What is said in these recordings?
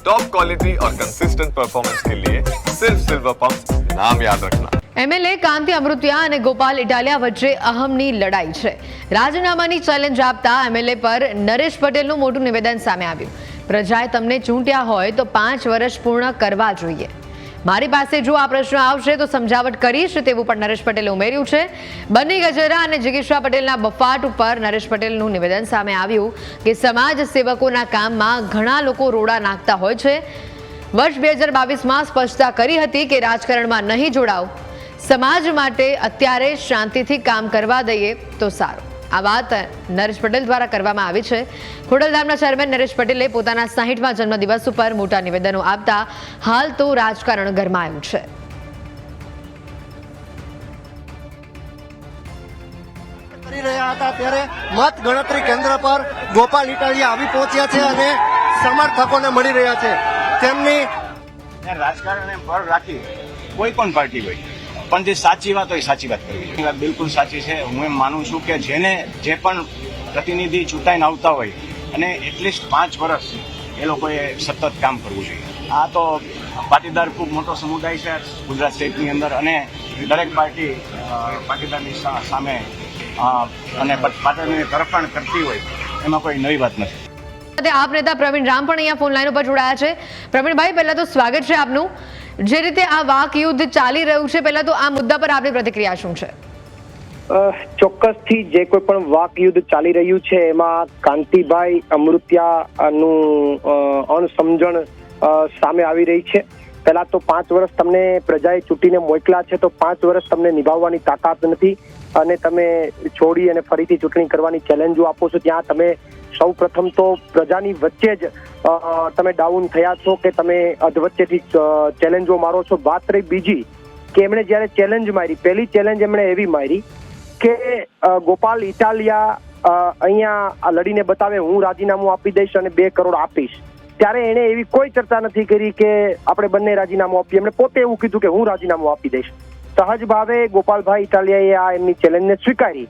Top quality और consistent performance के लिए सिर्फ सिल्वर पंप नाम याद रखना એમએલએ કાંતિ અમૃતિયા અને ગોપાલ ઇટાલિયા વચ્ચે અહમની લડાઈ છે રાજીનામાની ચેલેન્જ આપતા એમએલએ પર નરેશ પટેલનું મોટું નિવેદન સામે આવ્યું પ્રજાએ તમને ચૂંટ્યા હોય તો પાંચ વર્ષ પૂર્ણ કરવા જોઈએ મારી પાસે જો આ પ્રશ્ન આવશે તો સમજાવટ કરીશ તેવું પણ નરેશ પટેલે ઉમેર્યું છે. બંને ગજેરા અને જિગીશા પટેલના બફાટ ઉપર નરેશ પટેલનું નિવેદન સામે આવ્યું કે સમાજ સેવકોના કામમાં ઘણા લોકો રોડા નાખતા હોય છે. વર્ષ બે હજાર બાવીસમાં સ્પષ્ટતા કરી હતી કે રાજકારણમાં નહીં જોડાવ. સમાજ માટે અત્યારે શાંતિથી કામ કરવા દઈએ તો સારું. આ વાત નરેશ પટેલ દ્વારા કરવામાં આવી છે. ખોડલધામના ચેરમેન નરેશ પટેલે પોતાના સાહીઠમાં જન્મદિવસ ઉપર મોટા નિવેદનો આપતા હાલ તો રાજકારણ ગરમાયું છે. કરી રહ્યા હતા ત્યારે મત ગણતરી કેન્દ્ર પર ગોપાલ ઇટાલિયા આવી પહોંચ્યા છે અને સમર્થકોને મળી રહ્યા છે. તેમની રાજકારણને રાખી કોઈ પણ પાર્ટી હોય. પણ જે સાચી વાત હોય સાચી વાત કરવી. વાત બિલકુલ સાચી છે. હું એમ માનું છું કે જેને જે પણ પ્રતિનિધિ ચૂંટાઈને આવતા હોય, અને એટલીસ્ટ પાંચ વર્ષ એ લોકોએ સતત કામ કરવું જોઈએ. આ તો પાટીદાર ખૂબ મોટો સમુદાય છે ગુજરાત સ્ટેટની અંદર, અને દરેક પાર્ટી પાટીદારની સામે અને પાટીદારની તરફાણ કરતી હોય, એમાં કોઈ નવી વાત નથી. આપ નેતા પ્રવીણ રામ પણ અહીંયા ફોન લાઈન ઉપર જોડાયા છે. પ્રવીણભાઈ, પહેલા તો સ્વાગત છે આપનું. જે રીતે આ વાક યુદ્ધ ચાલી રહ્યું છે પહેલા તો આ મુદ્દા પર આપની પ્રતિક્રિયા શું છે? ચોક્કસથી જે કોઈ પણ વાક યુદ્ધ ચાલી રહ્યું છે એમાં કાંતિભાઈ અમૃત્યાનું અ, અણસમજણ સામે આવી રહી છે. પહેલા તો પાંચ વર્ષ તમને પ્રજાએ ચૂંટીને મોકલા છે તો પાંચ વર્ષ તમને નિભાવવાની તાકાત નથી. અને તમે છોડી અને ફરીથી ચૂંટણી કરવાની ચેલેન્જો આપો છો ત્યાં તમે સૌ પ્રથમ તો પ્રજાની વચ્ચે જ તમે ડાઉન થયા છો કે તમે અધવચ્ચેથી ચેલેન્જો મારો છો. વાત રહી બીજી, કે એમણે જ્યારે ચેલેન્જ મારી, પહેલી ચેલેન્જ એમણે એવી મારી કે ગોપાલ ઇટાલિયા અહીંયા લડીને બતાવે, હું રાજીનામું આપી દઈશ અને બે કરોડ આપીશ. ત્યારે એણે એવી કોઈ ચર્ચા નથી કરી કે આપણે બંને રાજીનામું આપીએ. એમણે પોતે એવું કીધું કે હું રાજીનામું આપી દઈશ. સહજ ભાવે ગોપાલભાઈ ઇટાલિયાએ આ એમની ચેલેન્જને સ્વીકારી.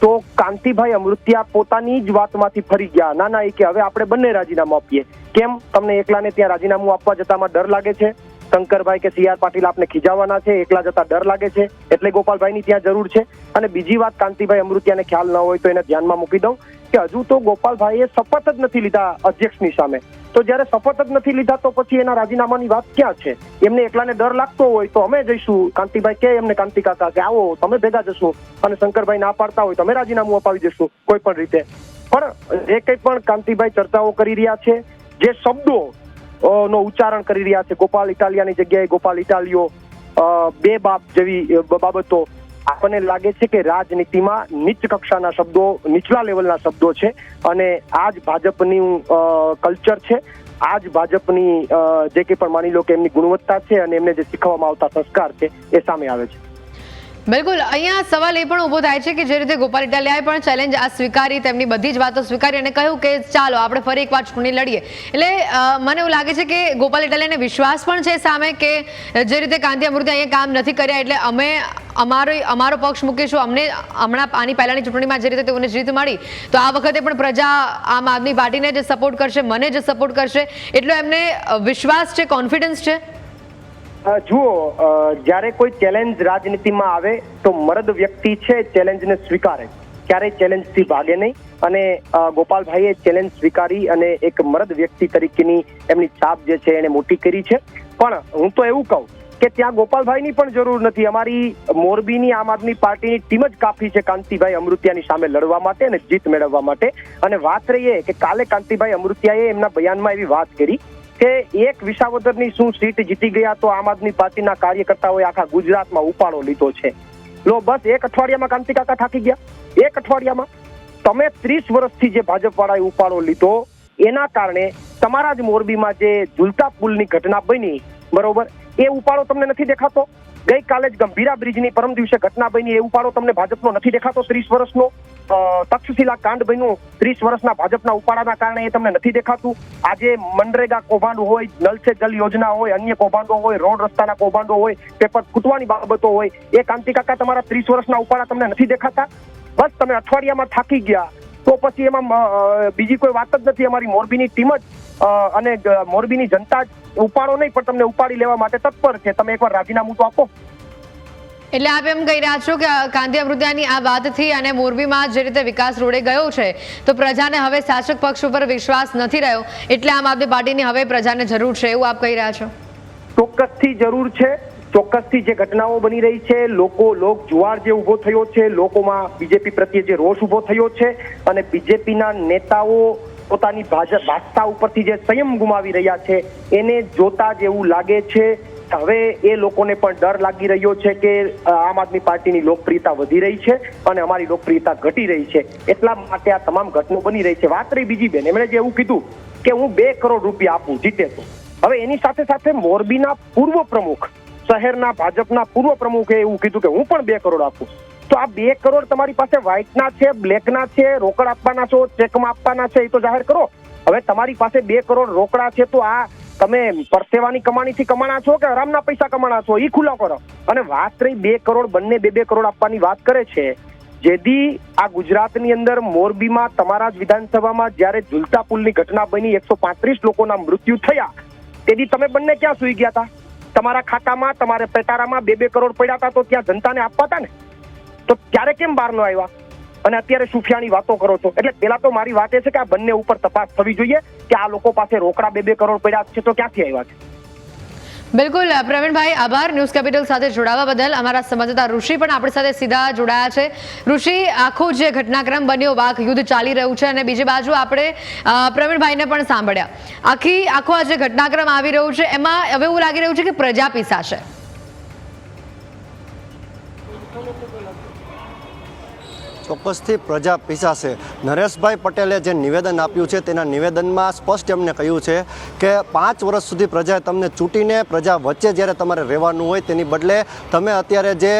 તો કાંતિભાઈ અમૃત્યા પોતાની જ વાતમાંથી ફરી ગયા. ના ના, એ કે હવે આપણે બંને રાજીનામું આપીએ. કેમ? તમને એકલાને ત્યાં રાજીનામું આપવા જતામાં ડર લાગે છે? શંકરભાઈ કે સી આર પાટીલ આપને ખીજાવાના છે? એકલા જતા ડર લાગે છે? એટલે ગોપાલભાઈની ત્યાં જરૂર છે. અને બીજી વાત કાંતિભાઈ અમૃત્યાને ખ્યાલ ન હોય તો એને ધ્યાનમાં મૂકી દઉં કે હજુ તો ગોપાલભાઈએ શપથ જ નથી લીધા અધ્યક્ષની સામે. તો જ્યારે શપથ જ નથી લીધા, તો પછી એના રાજીનામાની વાત ક્યાં છે? એમને એકલાને ડર લાગતો હોય તો અમે જઈશું. કાંતિભાઈ કે એમને, કાંતિ કાકા કે આવો, તમે ભેગા જશું અને શંકરભાઈ ના પાડતા હોય તો અમે રાજીનામું અપાવી દઈશું કોઈ પણ રીતે. પણ જે કંઈ પણ કાંતિભાઈ ચર્ચાઓ કરી રહ્યા છે, જે શબ્દો નો ઉચ્ચારણ કરી રહ્યા છે, ગોપાલ ઇટાલિયાની જગ્યાએ ગોપાલ ઇટાલિયો બે બાપ જેવી બાબતો આપણને લાગે છે કે રાજનીતિમાં નીચ કક્ષાના શબ્દો, નીચલા લેવલના શબ્દો છે અને આ જ ભાજપની કલ્ચર છે. આ જ ભાજપની જે કંઈ પણ માની લો કે એમની ગુણવત્તા છે અને એમને જે શીખવવામાં આવતા સંસ્કાર છે એ સામે આવે છે. બિલકુલ, અહીંયા સવાલ એ પણ ઊભો થાય છે કે જે રીતે ગોપાલ ઇટાલિયાએ પણ ચેલેન્જ આ સ્વીકારી, તેમની બધી જ વાતો સ્વીકારી અને કહ્યું કે ચાલો, આપણે ફરી એકવાર ચૂંટણી લડીએ. એટલે મને એવું લાગે છે કે ગોપાલ ઇટાલિયાને વિશ્વાસ પણ છે સામે કે જે રીતે કાંતિ અમૃતે અહીંયા કામ નથી કર્યા એટલે અમે અમારો અમારો પક્ષ મૂકીશું અમને હમણાં આની પહેલાની ચૂંટણીમાં જે રીતે તેઓને જીત મળી, તો આ વખતે પણ પ્રજા આમ આદમી પાર્ટીને જે સપોર્ટ કરશે, મને જે સપોર્ટ કરશે. એટલો એમને વિશ્વાસ છે કોન્ફિડન્સ છે? જુઓ જ્યારે કોઈ ચેલેન્જ રાજનીતિમાં આવે, તો મરદ વ્યક્તિ છે ચેલેન્જને સ્વીકારે. ક્યારેય ચેલેન્જથી ભાગે નહીં. અને ગોપાલભાઈએ ચેલેન્જ સ્વીકારી અને એક મરદ વ્યક્તિ તરીકેની એમની છાપ જે છે, એને મોટી કરી છે. પણ હું તો એવું કહું કે ત્યાં ગોપાલભાઈની પણ જરૂર નથી. અમારી મોરબીની આમ આદમી પાર્ટીની ટીમ જ કાફી છે કાંતિભાઈ અમૃતિયાની સામે લડવા માટે અને જીત મેળવવા માટે. અને વાત રહી એ કે કાલે કાંતિભાઈ અમૃતિયાએ એમના બયાનમાં એવી વાત કરી કે એક વિસાવદરની શું સીટ જીતી ગયા તો આમ આદમી પાર્ટીના કાર્યકર્તાઓએ આખા ગુજરાતમાં ઉપાડો લીધો છે. લો, બસ એક અઠવાડિયામાં કાંતિ કાકા થાકી ગયા. એક અઠવાડિયામાં. તમે ત્રીસ વર્ષથી જે ભાજપવાળાએ ઉપાડો લીધો, એના કારણે તમારા જ મોરબીમાં જે ઝુલતા પુલની ઘટના બની, બરોબર? એ ઉપાડો તમને નથી દેખાતો? ગઈકાલે જ ગંભીરા બ્રિજની પરમ દિવસે ઘટના બની, એ ઉપાડો તમને ભાજપનો નથી દેખાતો ત્રીસ વર્ષનો? તક્ષશિલા કાંડ બન્યું ત્રીસ વર્ષના ભાજપના ઉપાડાના કારણે એ તમને નથી દેખાતું? આજે મનરેગા કૌભાંડ હોય, નલ સે જલ યોજના હોય, અન્ય કૌભાંડો હોય, રોડ રસ્તાના કૌભાંડો હોય, પેપર ફૂટવાની બાબતો હોય, એ કાંતિ કાકા તમારા ત્રીસ વર્ષના ઉપાડા તમને નથી દેખાતા? બસ તમે અઠવાડિયામાં થાકી ગયા. તો પછી એમાં બીજી કોઈ વાત જ નથી. અમારી મોરબીની ટીમ જ અને મોરબીની જનતા જ ઉપાડો નહીં પણ તમને ઉપાડી લેવા માટે તત્પર છે. તમે એકવાર રાજીનામું તો આપો. એટલે આપ એમ કહી રહ્યા છો કે કાંતિ અમૃતિયાની આ વાતથી અને મોરબીમાં જે રીતે વિકાસ રોડે ગયો છે તો પ્રજાને હવે શાસક પક્ષ ઉપર વિશ્વાસ નથી રહ્યો. એટલે આમ આદમી પાર્ટીની હવે પ્રજાને જરૂર છે એવું આપ કહી રહ્યા છો? ચોક્કસથી જરૂર છે. ચોક્કસથી જે ઘટનાઓ બની રહી છે લોકો લોક જુવાળ જે ઊભો થયો છે લોકોમાં બીજેપી પ્રત્યે જે રોષ ઊભો થયો છે અને બીજેપીના નેતાઓ પોતાની ભાષા ઉપરથી જે સંયમ ગુમાવી રહ્યા છે, એને જોતા જ એવું લાગે છે. હવે એ લોકોને પણ ડર લાગી રહ્યો છે કે આમ આદમી પાર્ટીની લોકપ્રિયતા વધી રહી છે અને અમારી લોકપ્રિયતા ઘટી રહી છે. એટલા માટે આ તમામ ઘટનો બની રહી છે. વાત રહી બીજી બેન, એમણે જે એવું કીધું કે હું બે કરોડ રૂપિયા આપું, જીતે તો. હવે એની સાથે સાથે મોરબીના પૂર્વ પ્રમુખ, શહેરના ભાજપના પૂર્વ પ્રમુખે એવું કીધું કે હું પણ બે કરોડ આપું. તો આ બે કરોડ તમારી પાસે વ્હાઇટના છે બ્લેકના છે, રોકડ આપવાના છો ચેકમાં આપવાના છે, એ તો જાહેર કરો. હવે તમારી પાસે બે કરોડ રોકડા છે તો આ તમે પરસેવાની કમાણીથી કમાણા છો કે આરામના પૈસા કમાણા છો? એ ખુલ્લા કરો. અને વાત રહી બે કરોડ, બંને બે બે કરોડ આપવાની વાત કરે છે. જેથી આ ગુજરાતની અંદર મોરબીમાં તમારા જ વિધાનસભામાં જ્યારે ઝુલતા પુલની ઘટના બની, એકસો પાંત્રીસ લોકોના મૃત્યુ થયા, તેથી તમે બંને ક્યાં સુઈ ગયા હતા તમારા ખાતામાં, તમારે પેટારામાં બે બે કરોડ પડ્યા હતા તો ત્યાં જનતાને આપવા હતા ને તો ત્યારે કેમ બહાર ન આવ્યા? અને અત્યારે સુફિયાની વાતો કરો છો. એટલે પેલા તો મારી વાત એ છે કે આ બંને ઉપર તપાસ થવી જોઈએ કે આ લોકો પાસે રોકડા બે બે કરોડ પડ્યા છે તો ક્યાંથી આવ્યા છે? બિલકુલ, પ્રવીણભાઈ, આભાર. ન્યૂઝ કેપિટલ સાથે જોડાવા બદલ. અમારા સંવાદદાતા ઋષિ પણ આપણી સાથે સીધા જોડાયા છે. ઋષિ, આખો જે ઘટનાક્રમ બન્યો વાક યુદ્ધ ચાલી રહ્યું છે અને બીજી બાજુ આપણે પ્રવીણભાઈને પણ સાંભળ્યા. આખી, આખો આ જે ઘટનાક્રમ આવી રહ્યું છે, એમાં હવે એવું લાગી રહ્યું છે કે પ્રજા પીસાશે. Ponete tu la foto. ચોક્કસથી પ્રજા પીસાશે. નરેશભાઈ પટેલે જે નિવેદન આપ્યું છે, તેના નિવેદનમાં સ્પષ્ટ એમને કહ્યું છે કે પાંચ વર્ષ સુધી પ્રજાએ તમને ચૂંટીને પ્રજા વચ્ચે જ્યારે તમારે રહેવાનું હોય તેની બદલે તમે અત્યારે જે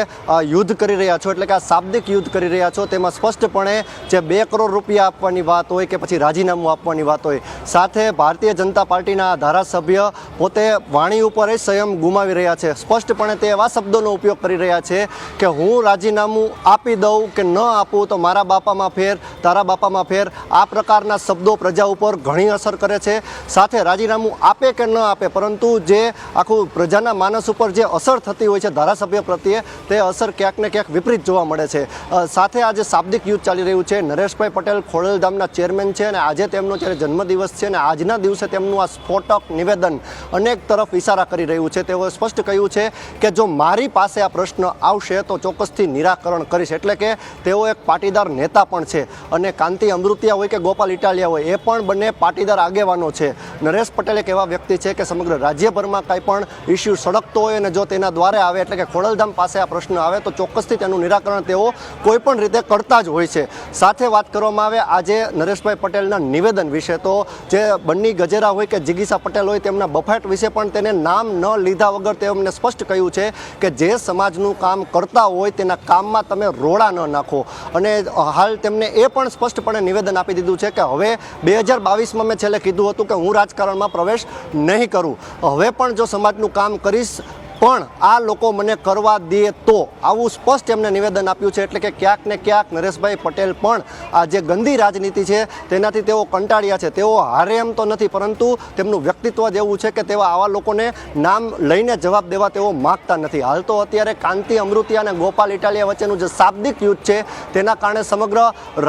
યુદ્ધ કરી રહ્યા છો, એટલે કે આ શાબ્દિક યુદ્ધ કરી રહ્યા છો, તેમાં સ્પષ્ટપણે જે બે કરોડ રૂપિયા આપવાની વાત હોય કે પછી રાજીનામું આપવાની વાત હોય, સાથે ભારતીય જનતા પાર્ટીના ધારાસભ્ય પોતે વાણી ઉપર સંયમ ગુમાવી રહ્યા છે. સ્પષ્ટપણે તે એવા શબ્દોનો ઉપયોગ કરી રહ્યા છે કે હું રાજીનામું આપી દઉં કે ન આપું તો મારા બાપામાં ફેર, તારા બાપામાં ફેર, આ પ્રકારના શબ્દો પ્રજા ઉપર ઘણી અસર કરે છે. સાથે રાજીનામું આપે કે ન આપે, પરંતુ જે આખું પ્રજાના માનસ ઉપર જે અસર થતી હોય છે ધારાસભ્ય પ્રત્યે, તે અસર ક્યાંક ને ક્યાંક વિપરીત જોવા મળે છે. સાથે આજે શાબ્દિક યુદ્ધ ચાલી રહ્યું છે. નરેશભાઈ પટેલ ખોડલધામના ચેરમેન છે અને આજે તેમનો જ્યારે જન્મદિવસ છે અને આજના દિવસે તેમનું આ સ્ફોટક નિવેદન અનેક તરફ ઇશારા કરી રહ્યું છે. તેઓએ સ્પષ્ટ કહ્યું છે કે જો મારી પાસે આ પ્રશ્ન આવશે તો ચોક્કસથી નિરાકરણ કરીશ. એટલે કે તેઓ એક પાટીદાર નેતા પણ છે અને કાંતિ અમૃતિયા હોય કે ગોપાલ ઇટાલિયા હોય, એ પણ બંને પાટીદાર આગેવાનો છે. નરેશ પટેલ એક એવા વ્યક્તિ છે કે સમગ્ર રાજ્યભરમાં કાંઈ પણ ઇસ્યુ સળગતો હોય અને જો તેના દ્વારે આવે, એટલે કે ખોડલધામ પાસે આ પ્રશ્ન આવે, તો ચોક્કસથી તેનું નિરાકરણ તેઓ કોઈ પણ રીતે કરતા જ હોય છે. સાથે વાત કરવામાં આવે, આજે નરેશભાઈ પટેલના નિવેદન વિશે, તો જે બન્ની ગજેરા હોય કે જિગીસા પટેલ હોય, તેમના બફાટ વિશે પણ તેને નામ ન લીધા વગર તેમને સ્પષ્ટ કહ્યું છે કે જે સમાજનું કામ કરતા હોય, તેના કામમાં તમે રોડા ન નાખો. અને હાલ તેમને એ પણ સ્પષ્ટપણે નિવેદન આપી દીધું છે કે હવે બે હજાર બાવીસમાં મેં છેલ્લે કીધું હતું કે હું રાજકારણમાં પ્રવેશ નહીં કરું. હવે પણ જો સમાજનું કામ કરીશ પણ આ લોકો મને કરવા દે તો આવું સ્પષ્ટ એમને નિવેદન આપ્યું છે એટલે કે ક્યાંક ને ક્યાંક નરેશભાઈ પટેલ પણ આ જે ગંદી રાજનીતિ છે તેનાથી તેઓ કંટાળ્યા છે. તેઓ હારે એમ તો નથી, પરંતુ તેમનું વ્યક્તિત્વ જ એવું છે કે તેવા આવા લોકોને નામ લઈને જવાબ દેવા તેઓ માગતા નથી. હાલ તો અત્યારે કાંતિ અમૃતિયા અને ગોપાલ ઇટાલિયા વચ્ચેનું જે શાબ્દિક યુદ્ધ છે તેના કારણે સમગ્ર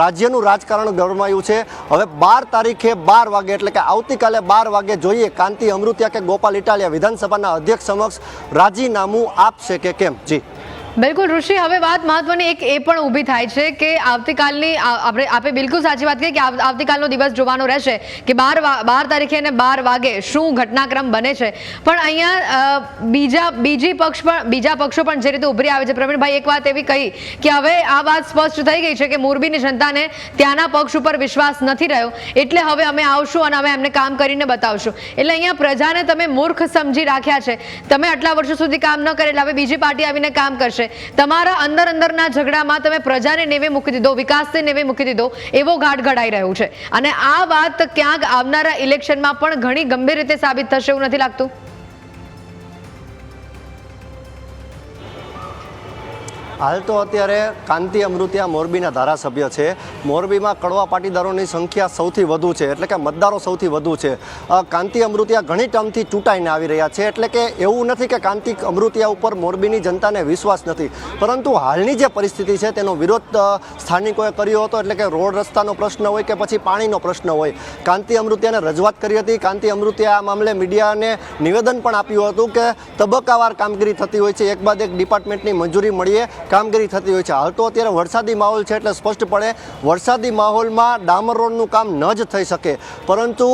રાજ્યનું રાજકારણ ગરમાયું છે. હવે બાર તારીખે બાર વાગે, એટલે કે આવતીકાલે બાર વાગે જોઈએ કાંતિ, અમૃતિયા કે ગોપાલ ઇટાલિયા વિધાનસભાના અધ્યક્ષ સમક્ષ રાજીનામું આપશે કે કેમ? જી. બિલકુલ, ઋષિ, હવે વાત મહત્વની એક એ પણ ઊભી થાય છે કે આવતીકાલની આપણે આપણે બિલકુલ સાચી વાત કહીએ કે આવતીકાલનો દિવસ જોવાનો રહેશે કે બાર બાર તારીખે અને બાર વાગે શું ઘટનાક્રમ બને છે. પણ અહીંયા બીજા, બીજી પક્ષ પણ, બીજા પક્ષો પણ જે રીતે ઉભરી આવે છે. પ્રવીણભાઈ એક વાત એવી કહી કે હવે આ વાત સ્પષ્ટ થઈ ગઈ છે કે મોરબીની જનતાને ત્યાંના પક્ષ ઉપર વિશ્વાસ નથી રહ્યો. એટલે હવે અમે આવશું અને અમે એમને કામ કરીને બતાવશું. એટલે અહીંયા પ્રજાને તમે મૂર્ખ સમજી રાખ્યા છે. તમે આટલા વર્ષો સુધી કામ ન કરે એટલે હવે બીજી પાર્ટી આવીને કામ કરશે. તમારા અંદર અંદરના ઝઘડામાં તમે પ્રજાને નેવે મૂકી દીધો, વિકાસને નેવે મૂકી દીધો, એવો ઘાટ ઘડાઈ રહ્યું છે. અને આ વાત ક્યાંક આવનારા ઇલેક્શનમાં પણ ઘણી ગંભીર રીતે સાબિત થશે એવું નથી લાગતું? હાલ તો અત્યારે કાંતિ અમૃતિયા મોરબીના ધારાસભ્ય છે. મોરબીમાં કડવા પાટીદારોની સંખ્યા સૌથી વધુ છે, એટલે કે મતદારો સૌથી વધુ છે. કાંતિ અમૃતિયા ઘણી ટર્મથી ચૂંટાઈને આવી રહ્યા છે, એટલે કે એવું નથી કે કાંતિ અમૃતિયા ઉપર મોરબીની જનતાને વિશ્વાસ નથી. પરંતુ હાલની જે પરિસ્થિતિ છે, તેનો વિરોધ સ્થાનિકોએ કર્યો હતો, એટલે કે રોડ રસ્તાનો પ્રશ્ન હોય કે પછી પાણીનો પ્રશ્ન હોય. કાંતિ અમૃતિયાને રજૂઆત કરી હતી. કાંતિ અમૃતિયા આ મામલે મીડિયાને નિવેદન પણ આપ્યું હતું કે તબક્કાવાર કામગીરી થતી હોય છે. એક બાદ એક ડિપાર્ટમેન્ટની મંજૂરી મળીએ. કામગીરી થતી હોય છે. હાલ તો અત્યારે વરસાદી માહોલ છે એટલે સ્પષ્ટપણે વરસાદી માહોલમાં ડામર રોડનું કામ ન જ થઈ શકે. પરંતુ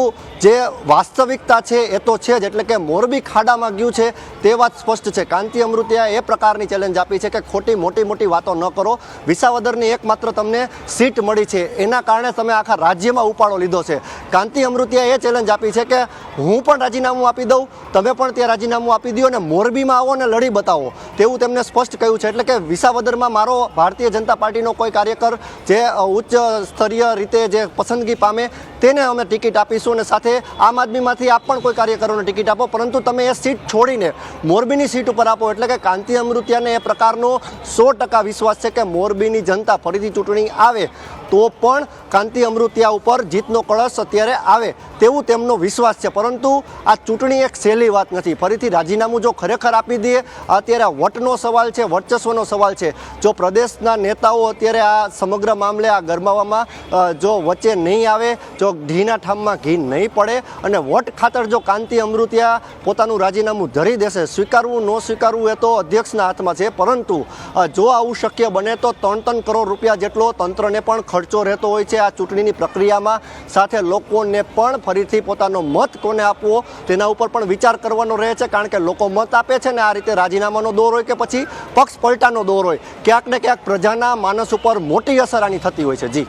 જે વાસ્તવિકતા છે એ તો છે જ, એટલે કે મોરબી ખાડામાં ગયું છે તે વાત સ્પષ્ટ છે. કાંતિ અમૃતિયા એ પ્રકારની ચેલેન્જ આપી છે કે ખોટી મોટી મોટી વાતો ન કરો. વિસાવદરની એકમાત્ર તમને સીટ મળી છે. એના કારણે તમે આખા રાજ્યમાં ઉપાડો લીધો છે. કાંતિ અમૃતિયા એ ચેલેન્જ આપી છે કે હું પણ રાજીનામું આપી દઉં, તમે પણ ત્યાં રાજીનામું આપી દો અને મોરબીમાં આવો અને લડી બતાવો. તેવું તેમને સ્પષ્ટ કહ્યું છે. એટલે કે વિસાવદરમાં મારો ભારતીય જનતા પાર્ટીનો કોઈ કાર્યકર જે ઉચ્ચ સ્તરીય રીતે જે પસંદગી પામે તેને અમે ટિકિટ આપીશું અને સાથે આમ આદમીમાંથી આપ પણ કોઈ કાર્યકરોને ટિકિટ આપો. પરંતુ તમે એ સીટ છોડીને મોરબીની સીટ ઉપર આપો એટલે કે કાંતિ અમૃતિયાને એ પ્રકારનો સો ટકા વિશ્વાસ છે કે મોરબીની જનતા ફરીથી ચૂંટણી આવે. તો પણ કાંતિ અમૃતિયા ઉપર જીતનો કળશ અત્યારે આવે તેવું તેમનો વિશ્વાસ છે. પરંતુ આ ચૂંટણી એક સહેલી વાત નથી. ફરીથી રાજીનામું જો ખરેખર આપી દઈએ, અત્યારે વટનો સવાલ છે, વર્ચસ્વનો સવાલ છે. જો પ્રદેશના નેતાઓ અત્યારે આ સમગ્ર મામલે આ ગરમાવામાં જો વચ્ચે નહીં આવે, જો ઘીના ઠામમાં ઘી નહીં પડે અને વટ ખાતર જો કાંતિ અમૃતિયા પોતાનું રાજીનામું ધરી દેશે, સ્વીકારવું, ન સ્વીકારવું એ તો અધ્યક્ષના હાથમાં છે. પરંતુ જો આવું શક્ય બને તો ત્રણ ત્રણ કરોડ રૂપિયા જેટલો તંત્રને પણ ખર્ચો રહેતો હોય છે આ ચૂંટણીની પ્રક્રિયામાં. સાથે લોકોને પણ ફરીથી પોતાનો મત કોને આપવો તેના ઉપર પણ વિચાર કરવાનો રહે છે, કારણ કે લોકો મત આપે છે ને આ રીતે રાજીનામાનો દોર હોય કે પછી પક્ષ પલટાનો દોર હોય. ક્યાંક ને ક્યાંક પ્રજાના માનસ ઉપર મોટી અસર આની થતી હોય છે. જી.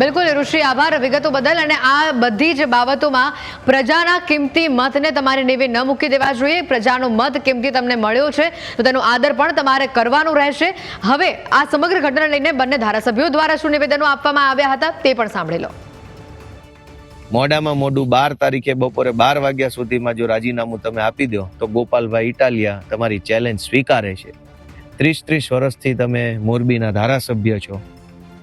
બિલકુલ ઋષિ, આભાર, વિગતો બદલ. અને આ બધી જ બાબતોમાં પ્રજાના કિંમતી મતને તમારે નેવે ન મૂકી દેવા જોઈએ. પ્રજાનો મત કિંમતી તમને મળ્યો છે, તો તેનો આદર પણ તમારે કરવાનો રહેશે. હવે આ સમગ્ર ઘટના લઈને બંને ધારાસભ્યો દ્વારા શું નિવેદનો આપવામાં આવ્યા હતા તે પણ સાંભળી લો. મોડામાં મોડું બાર તારીખે બપોરે બાર વાગ્યા સુધીમાં જો રાજીનામું તમે આપી દો, તો ગોપાલભાઈ ઇટાલિયા તમારી ચેલેન્જ સ્વીકારે છે. ત્રીસ ત્રીસ વર્ષથી તમે મોરબીના ધારાસભ્ય છો.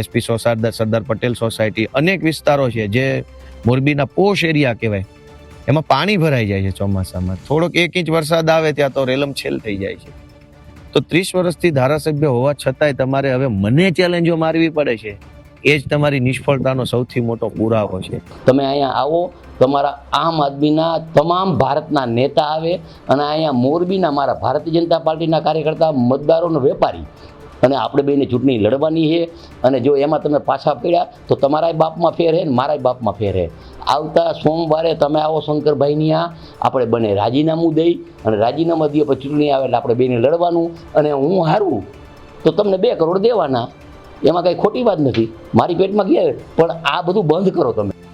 એસપી સોસાર સરદાર પટેલ સોસાયટી, અનેક વિસ્તારો છે જે મોરબીના પોશ એરિયા કહેવાય. એમાં પાણી ભરાઈ જાય છે ચોમાસામાં. થોડોક એક ઇંચ વરસાદ આવે ત્યાં તો રેલમ છેલ થઈ જાય છે. તો ત્રીસ વર્ષથી ધારાસભ્ય હોવા છતાંય તમારે હવે મને ચેલેન્જો મારવી પડે છે. એ જ તમારી નિષ્ફળતાનો સૌથી મોટો પુરાવો છે. તમે અહીંયા આવો, તમારા આમ આદમીના તમામ ભારતના નેતા આવે અને અહીંયા મોરબીના મારા ભારતીય જનતા પાર્ટીના કાર્યકર્તા, મતદારોનો વેપારી અને આપણે બેને ચૂંટણી લડવાની છે. અને જો એમાં તમે પાછા પડ્યા, તો તમારાય બાપમાં ફેર હે ને મારાય બાપમાં ફેર હે. આવતા સોમવારે તમે આવો શંકરભાઈની આ આપણે બને રાજીનામું દઈ અને રાજીનામા દઈએ પછી ચૂંટણી આવે એટલે આપણે બેને લડવાનું. અને હું હારું, તો તમને બે કરોડ દેવાના. એમાં કાંઈ ખોટી વાત નથી. મારી પેટમાં ગયા પણ આ બધું બંધ કરો તમે.